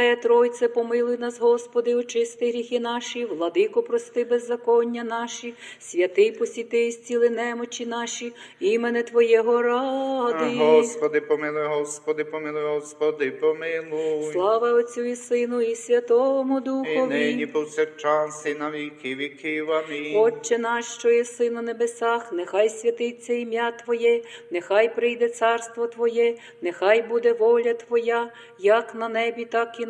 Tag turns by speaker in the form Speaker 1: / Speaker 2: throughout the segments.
Speaker 1: Пресвятая Тройце, помилуй нас, Господи, очисти гріхи наші, владико, прости беззаконня наші, святий посіти і зціли немочі наші, імене Твоєго ради.
Speaker 2: Господи, помилуй, Господи, помилуй, Господи, помилуй.
Speaker 1: Слава Отцю і Сину, і Святому
Speaker 2: І нині
Speaker 1: Духові.
Speaker 2: повсякчас і на віки віків. Амінь.
Speaker 1: Отче наш, що єси на небесах, нехай святиться ім'я Твоє, нехай прийде царство Твоє, нехай буде воля Твоя, як на небі, так і на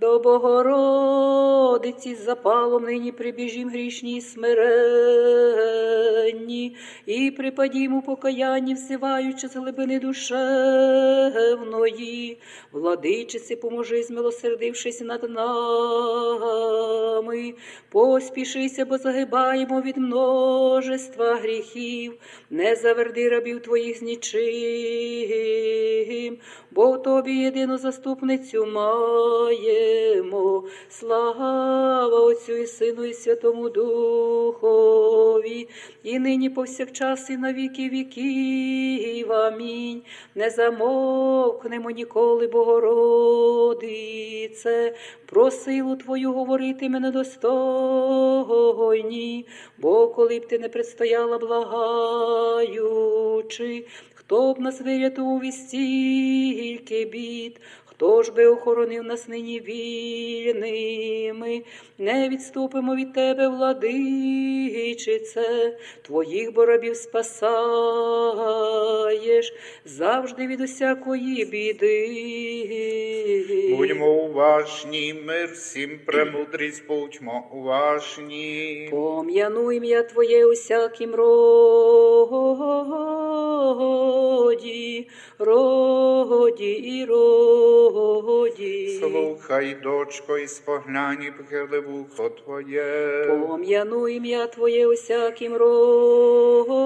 Speaker 1: До Богородиці запалом нині прибіжім грішні смиренні, і припадім у покаянні, всиваючи з глибини душевної. Владичиці, поможи, змилосердившись над нами. Поспішися, бо загибаємо від множества гріхів. Не заверди рабів твоїх з нічим, бо в тобі єдину заступницю маємо. Слава Отцю і Сину, і Святому Духові, і нині повсякчас, і на віки віків. Амінь. Не замовкнемо ніколи, Богородице, про силу Твою говорити мене достойні, бо коли б ти не предстояла благаючи, хто б нас вирятував із стільки бід, хто ж би охоронив нас нині вільними, не відступимо від тебе, владичице, твоїх боробів спасаєш завжди від усякої біди.
Speaker 2: Будьмо уважні, мир всім премудрість, будьмо уважні.
Speaker 1: Пом'яну ім'я Твоє усяким роді, роді і роді.
Speaker 2: Слухай, дочко, і споглянь, і вухо Твоє.
Speaker 1: Пом'яну ім'я Твоє усяким роді,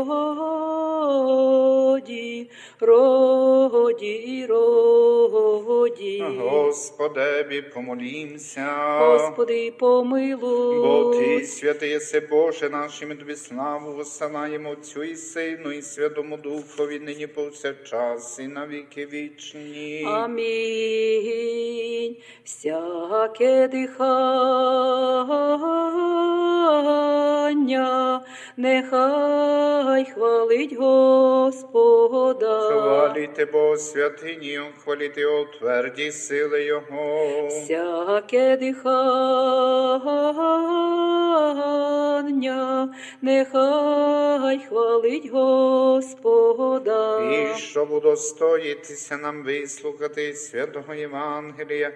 Speaker 1: роді і роді.
Speaker 2: Господеві, помолімся.
Speaker 1: Господи, помилуй.
Speaker 2: Бо Ти, святий єси Боже, нашим і тобі славу висилаємо Отцю і Сину, і Святому Духові, нині повсякчас, і на віки вічні.
Speaker 1: Амінь. Всяке дихання, нехай хвалить Господа.
Speaker 2: Хваліте Бо святині, хваліте о тверді сили Його.
Speaker 1: Всяке дихання, нехай хвалить Господа.
Speaker 2: І щоб удостоїтися нам вислухати святого Євангелія,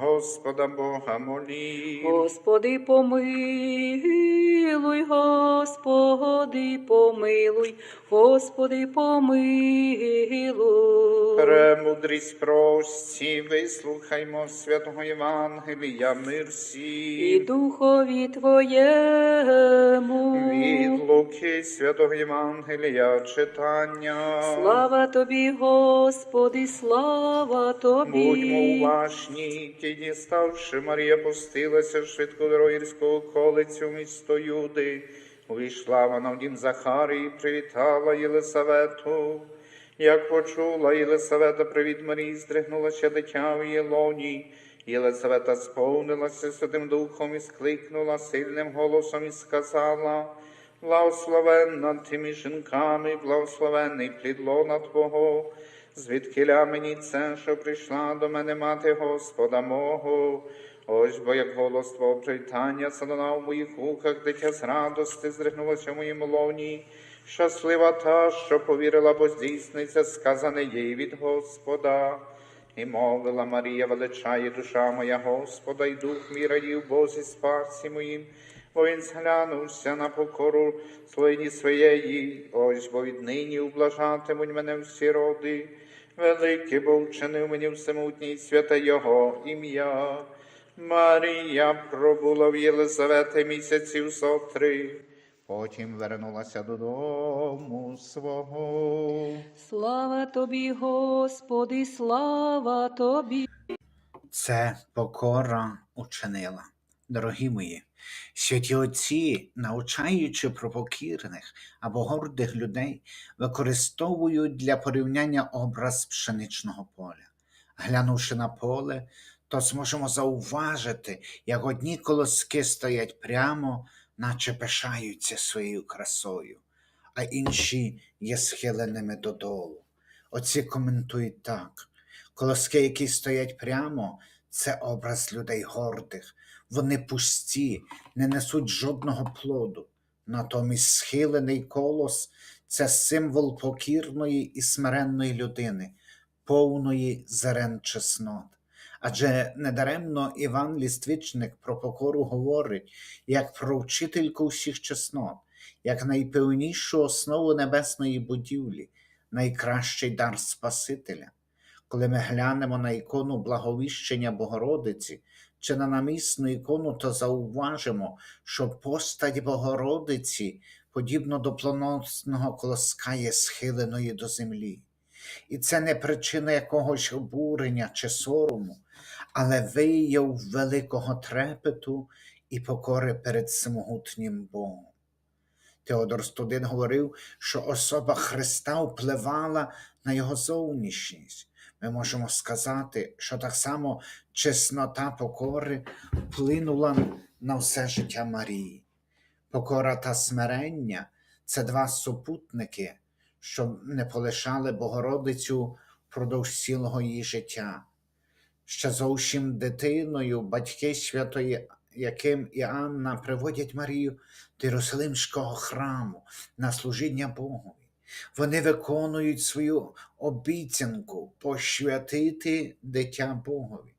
Speaker 2: Господа Бога молі.
Speaker 1: Господи, помилуй, Господи, помилуй, Господи, помилуй.
Speaker 2: Премудрість прості, вислухаймо святого Євангелія, мир
Speaker 1: І. Духові Твоєму.
Speaker 2: Від Луки святого Євангелія читання.
Speaker 1: Слава Тобі, Господи, слава Тобі.
Speaker 2: Будьмо уважні, ті діставши, Марія пустилася швидко до Роїрського колицю місто Юди. Увійшла вона в дім Захарії, привітала Єлисавету. Як почула Єлисавета привіт Марії, здригнулася дитя в її лоні. Єлисавета сповнилася Святим Духом і скликнула сильним голосом і сказала, Благословенна ти між жінками, благословенний плід лона Твого, звідкиля мені це, що прийшла до мене мати Господа мого. Ось бо як голос Твого привітання задана в моїх вухах, дитя з радости зригнулося в моїм лоні. Щаслива та, що повірила, бо здійсниться сказане їй від Господа. І мовила Марія, величає душа моя Господа, і дух мій радів Бозі спасі моїм, він зглянувся на покору слині своєї, ось бо віднині ублажатимуть мене всі роди. Великий бо вчинив мені всемутній святе Його ім'я. Марія пробула в Єлизавети місяців зо три. Потім вернулася додому свого.
Speaker 1: Слава тобі, Господи, слава тобі.
Speaker 3: Це покора учинила. Дорогі мої, святі отці, навчаючи про покірних або гордих людей, використовують для порівняння образ пшеничного поля. Глянувши на поле, то зможемо зауважити, як одні колоски стоять прямо, наче пишаються своєю красою, а інші є схиленими додолу. Отці коментують так. Колоски, які стоять прямо, це образ людей гордих. Вони пусті, не несуть жодного плоду. Натомість схилений колос це символ покірної і смиренної людини, повної зерен чеснот. Адже недаремно Іван Ліствичник про покору говорить як про вчительку всіх чеснот, як найпевнішу основу небесної будівлі, найкращий дар Спасителя. Коли ми глянемо на ікону благовіщення Богородиці чи на намісну ікону, то зауважимо, що постать Богородиці, подібно до плоносного колоска, є схиленої до землі. І це не причина якогось обурення чи сорому, але вияв великого трепету і покори перед самогутнім Богом. Теодор Студин говорив, що особа Христа впливала на його зовнішність. Ми можемо сказати, що так само чеснота покори вплинула на все життя Марії. Покора та смирення це два супутники, що не полишали Богородицю впродовж цілого її життя. Ще зовсім дитиною батьки святої яким і Анна приводять Марію до Єрусалимського храму на служіння Богові. Вони виконують свою обіцянку посвятити дитя Богові.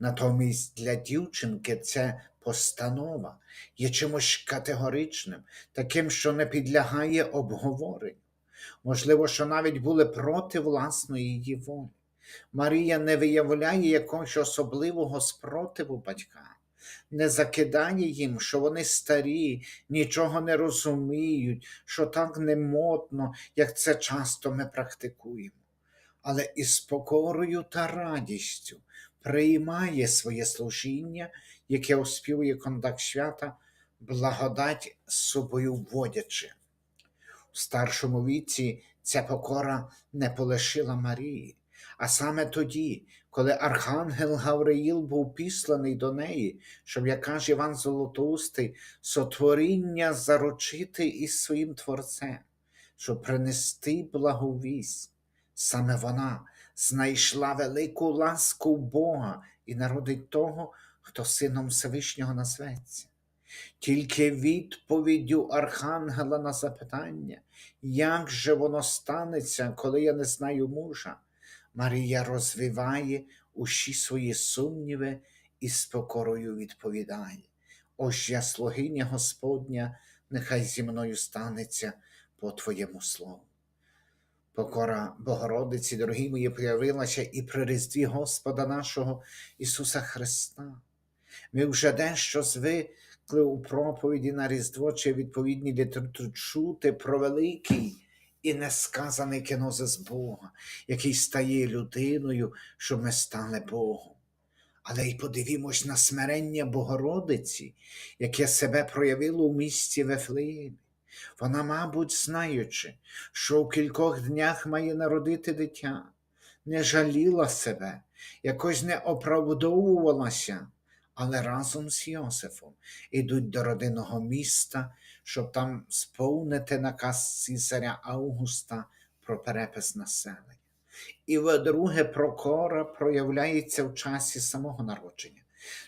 Speaker 3: Натомість для дівчинки це постанова є чимось категоричним, таким, що не підлягає обговоренню. Можливо, що навіть були проти власної її волі. Марія не виявляє якогось особливого спротиву батькам, не закидає їм, що вони старі, нічого не розуміють, що так не модно, як це часто ми практикуємо. Але із покорою та радістю приймає своє служіння, яке оспівує кондак свята, благодать з собою вводячи. У старшому віці ця покора не полишила Марії. А саме тоді, коли архангел Гавриїл був післаний до неї, щоб, як каже Іван Золотоустий, сотворіння заручити із своїм Творцем, щоб принести благовість, саме вона знайшла велику ласку Бога і народить того, хто сином Всевишнього назветься. Тільки відповіддю Архангела на запитання, як же воно станеться, коли я не знаю мужа, Марія розвиває усі свої сумніви і з покорою відповідає. Ось я слугиня Господня, нехай зі мною станеться по Твоєму слову. Покора Богородиці, дорогі мої, проявилася і при Різдві Господа нашого Ісуса Христа. Ми вже дещо звикли у проповіді на Різдво чи відповідній літературі чути про великий і несказаний кенозис Бога, який стає людиною, щоб ми стали Богом. Але й подивімось на смирення Богородиці, яке себе проявило у місті Вефлеємі. Вона, мабуть, знаючи, що у кількох днях має народити дитя, не жаліла себе, якось не оправдовувалася, але разом з Йосифом ідуть до родинного міста, щоб там сповнити наказ Цісаря Августа про перепис населення. І вдруге прокора проявляється в часі самого народження.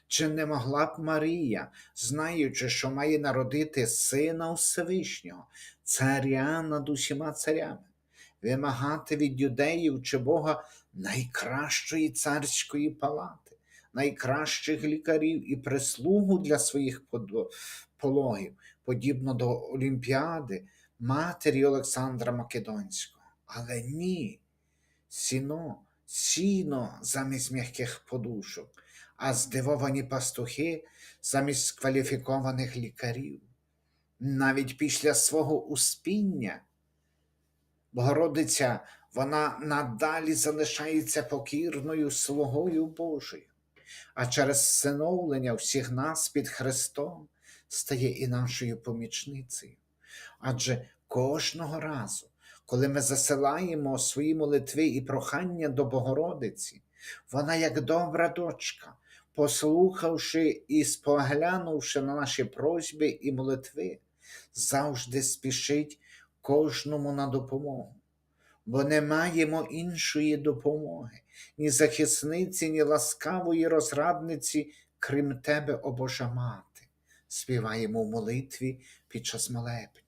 Speaker 3: Чи не могла б Марія, знаючи, що має народити сина Всевишнього, царя над усіма царями, вимагати від юдеїв чи Бога найкращої царської палати, найкращих лікарів і прислугу для своїх пологів, подібно до Олімпіади, матері Олександра Македонського. Але ні, сіно, сіно замість м'яких подушок, а здивовані пастухи замість кваліфікованих лікарів. Навіть після свого успіння Богородиця вона надалі залишається покірною слугою Божою, а через всиновлення всіх нас під Христом стає і нашою помічницею. Адже кожного разу, коли ми засилаємо свої молитви і прохання до Богородиці, вона, як добра дочка, послухавши і споглянувши на наші просьби і молитви, завжди спішить кожному на допомогу. Бо не маємо іншої допомоги, ні захисниці, ні ласкавої розрадниці, крім тебе, о Божа мати, співаємо в молитві під час молебню.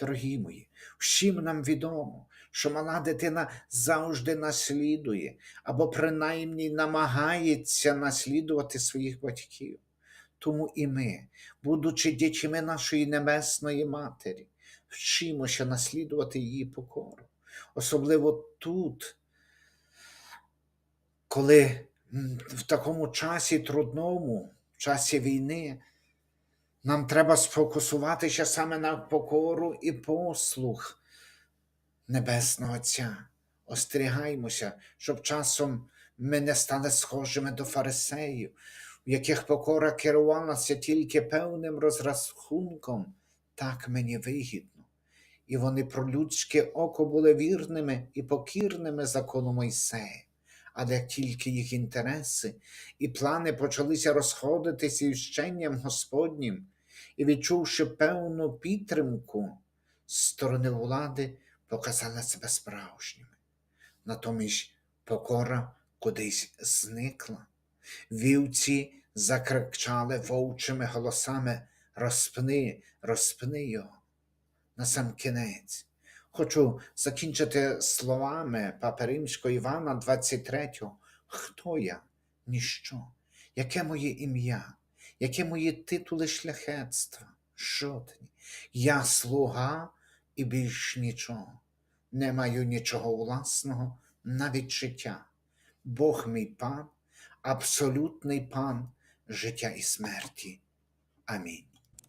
Speaker 3: Дорогі мої, всім нам відомо, що мала дитина завжди наслідує або принаймні намагається наслідувати своїх батьків. Тому і ми, будучи дітьми нашої небесної матері, вчимося наслідувати її покору. Особливо тут, коли в такому часі трудному, в часі війни, нам треба сфокусуватися саме на покору і послух Небесного Отця. Остерігаймося, щоб часом ми не стали схожими до фарисеїв, в яких покора керувалася тільки певним розрахунком, так мені вигідно. І вони про людське око були вірними і покірними закону Мойсея. Але як тільки їх інтереси і плани почалися розходитися із вченням Господнім, і відчувши певну підтримку з сторони влади, показали себе справжніми. Натомість покора кудись зникла. Вівці закричали вовчими голосами розпни, розпни його. На сам кінець. Хочу закінчити словами Папи Римського Івана 23. Хто я? Ніщо. Яке моє ім'я? Яке мої титули шляхетства? Жодні. Я слуга і більш нічого. Не маю нічого власного, навіть життя. Бог мій пан, абсолютний пан життя і смерті. Амінь.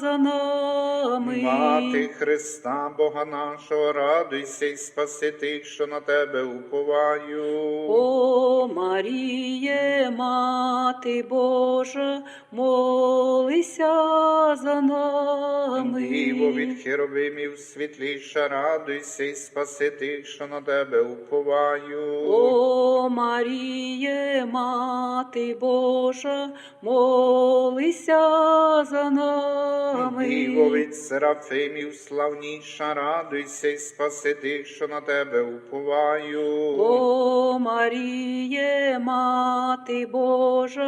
Speaker 1: за нами.
Speaker 2: Мати Христа, Бога нашого, радуйся і спаси тих, що на тебе уповаю.
Speaker 1: О Маріє, Мати Божа, молися за нами.
Speaker 2: Діво від херовимів світліша, радуйся і спаси тих, що на тебе уповаю.
Speaker 1: О Маріє, Мати Божа, молися за нами.
Speaker 2: Діво від серафимів славніша, радуйся і спаси тих, що на тебе уповаю.
Speaker 1: О Маріє, Мати Божа,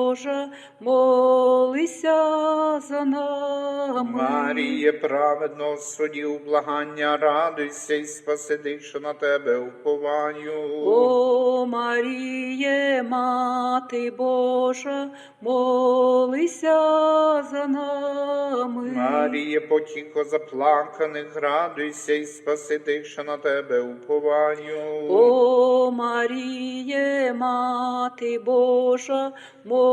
Speaker 1: молися за нами.
Speaker 2: Маріє, праведно судів благання, радуйся і спаси що на тебе уповаю.
Speaker 1: О Маріє, Мати Божа, молися за нами.
Speaker 2: Маріє, потіко заплаканих, радуйся і спаси що на тебе уповаю.
Speaker 1: О Маріє, Мати Божа, молися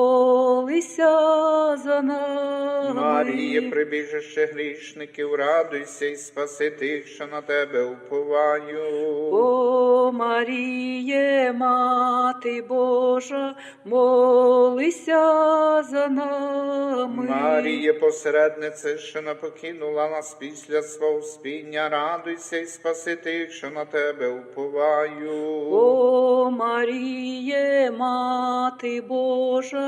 Speaker 1: за нами.
Speaker 2: Маріє, прибіжище грішників, радуйся і спаси тих, що на тебе уповаю.
Speaker 1: О Маріє, Мати Божа, молися за нами.
Speaker 2: Маріє, посереднице, що не покинула нас після свого спіння, радуйся і спаси тих, що на тебе уповаю.
Speaker 1: О Маріє, Мати Божа,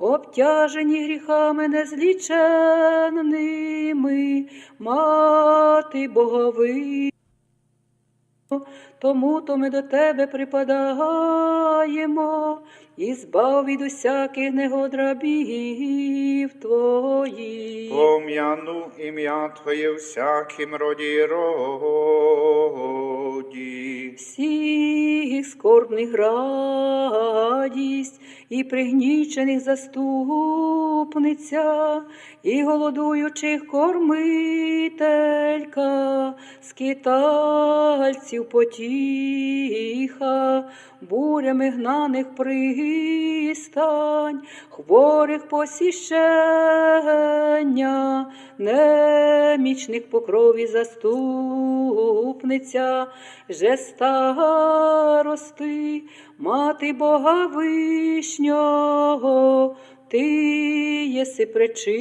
Speaker 1: обтяжені гріхами незліченними, мати Богови. Тому то ми до тебе припадаємо, і збав від усяких негод рабів твоїх.
Speaker 2: Пом'яну ім'я Твоє всяким роді і роді.
Speaker 1: всіх скорбних радість, і пригнічених заступниця, і голодуючих кормителька, скитальців потіха, бурями гнаних пристань, хворих посіщення, немічних покрові заступниця, же старости, мати Бога вишнього, ти єси пречистая,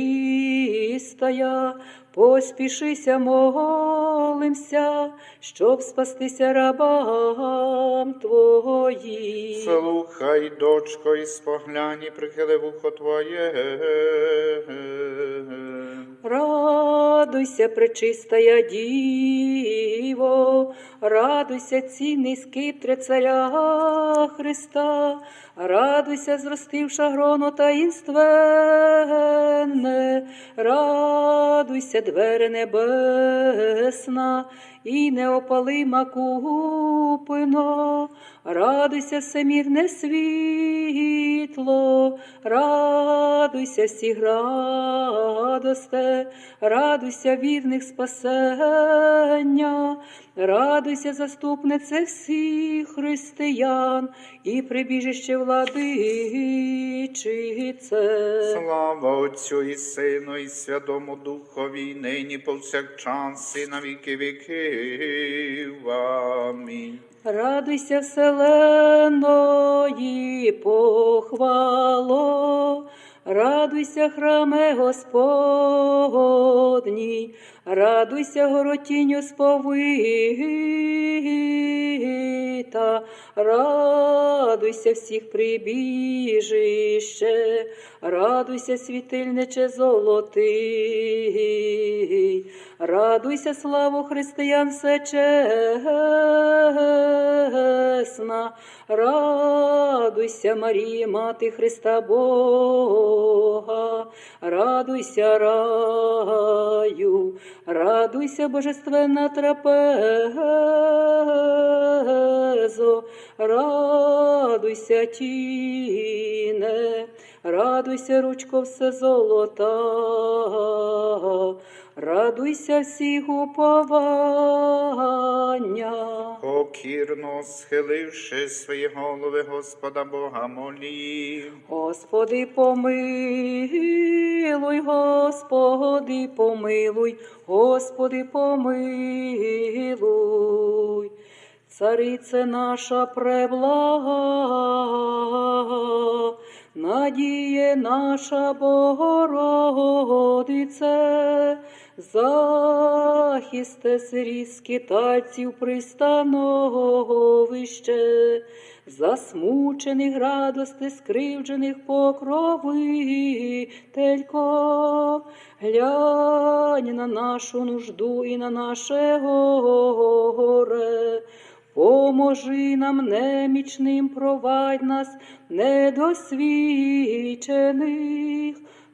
Speaker 1: поспішися, молимся, щоб спастися рабам твоїм.
Speaker 2: Слухай, дочко, і споглянь, і прихили вухо Твоє.
Speaker 1: Радуйся, пречистая Діво, радуйся, цінний скиптре царя Христа, радуйся, зростивша гроно таїнственне, радуйся, двери небесна, і неопалима купино, радуйся, всемірне світло, радуйся всіх радосте, радуйся вірних спасення, радуйся, заступнице всіх християн і прибіжище владичице.
Speaker 2: Слава Отцю і Сину, і Святому Духові, нині повсякчас, і на віки віків. Амінь.
Speaker 1: Радуйся, вселеної похвало, радуйся, храме Господній, радуйся, горотінню сповита, радуйся всіх прибіжище, радуйся, світильниче золотий, радуйся, славу християн всечесна, радуйся, Марія, мати Христа Бога, радуйся, раю, радуйся, божественна трапезо, радуйся, тіне, радуйся, ручко все золота, радуйся всіх уповання.
Speaker 2: Покірно схиливши свої голови, Господа Бога молім.
Speaker 1: Господи, помилуй, Господи, помилуй, Господи, помилуй. Царице наша преблага, надіє наша Богородице, захисте сирі скитальців пристановище, засмучених радости, скривджених покровителько, глянь на нашу нужду і на наше горе. Поможи нам немічним, провадь нас недосвідчених.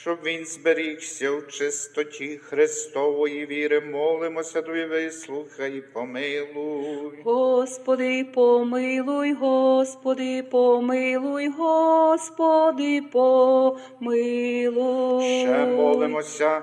Speaker 2: щоб він зберігся в чистоті Христової віри. Молимося, Тобі, вислухай, і помилуй.
Speaker 1: Господи, помилуй, Господи, помилуй, Господи, помилуй.
Speaker 2: Ще молимося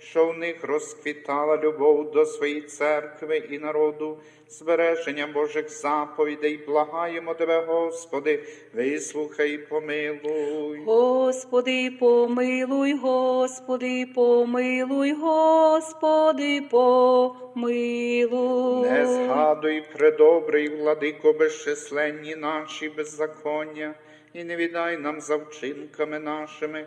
Speaker 2: що в них розквітала любов до своєї церкви і народу, збереження Божих заповідей. Благаємо Тебе, Господи, вислухай, і помилуй.
Speaker 1: Господи, помилуй, Господи, помилуй, Господи, помилуй.
Speaker 2: Не згадуй, предобрий, владико, безчисленні наші беззаконня, і не віддай нам за вчинками нашими,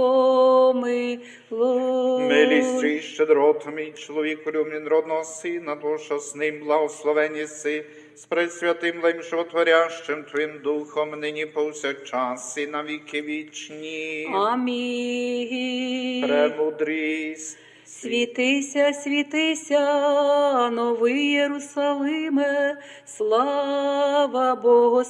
Speaker 2: Милістю і щедротами, мій чоловіку любнін родного сина, душа з ним благословені си, з пресвятим лим животворящим Твоїм духом, нині повсякчас і на віки вічні.
Speaker 1: Амінь.
Speaker 2: Премудрість.
Speaker 1: Світися, світися, новий Єрусалиме, слава Бо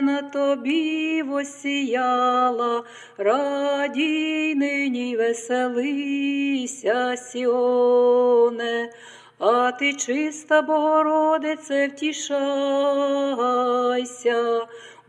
Speaker 1: на тобі восіяла, радій нині веселися, Сіоне, а ти чиста Богородице, втішайся,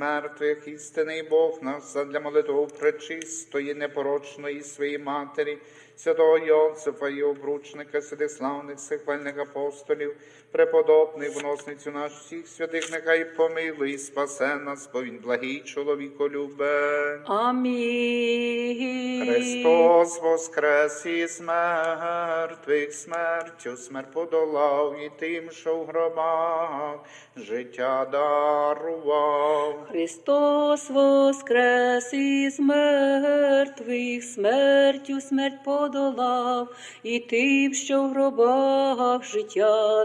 Speaker 2: мертвих, істинний Бог наш, задля молитву пречистої, непорочної своєї матері, святого Йосифа і обручника, святих славних сихвальних апостолів, преподобний вносницю наш всіх святих, нехай помилуй і спасе нас, бо він благий чоловіколюбе.
Speaker 1: Амінь.
Speaker 2: Христос воскрес із мертвих, смертю смерть подолав і тим, що в гробах життя дарував.
Speaker 1: Христос воскрес із мертвих, смертю смерть подолав, і тим, що в гробах життя